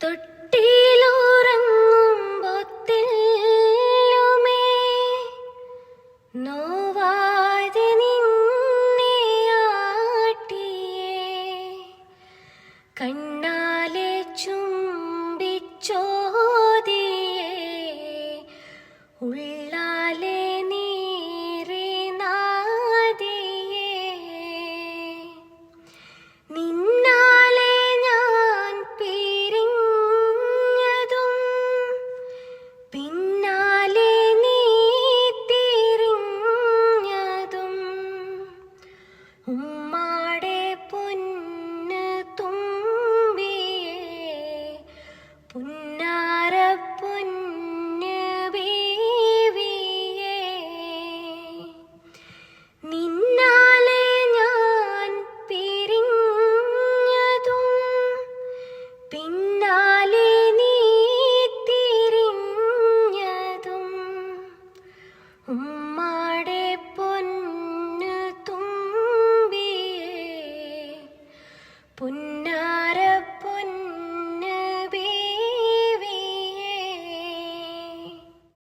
തൊട്ടിലുറങ്ങുമ്പൊത്തില്ലുമേ ഉമ്മാടെ പൊന്ന് തുമ്പിയെ പുന്നാര പൊന്ന് ബീവിയെ നിന്നാലെ ഞാൻ പിരിഞ്ഞതും പിന്നാലെ നീ തിരിഞ്ഞതും. ഉമ്മ പൊന്നാ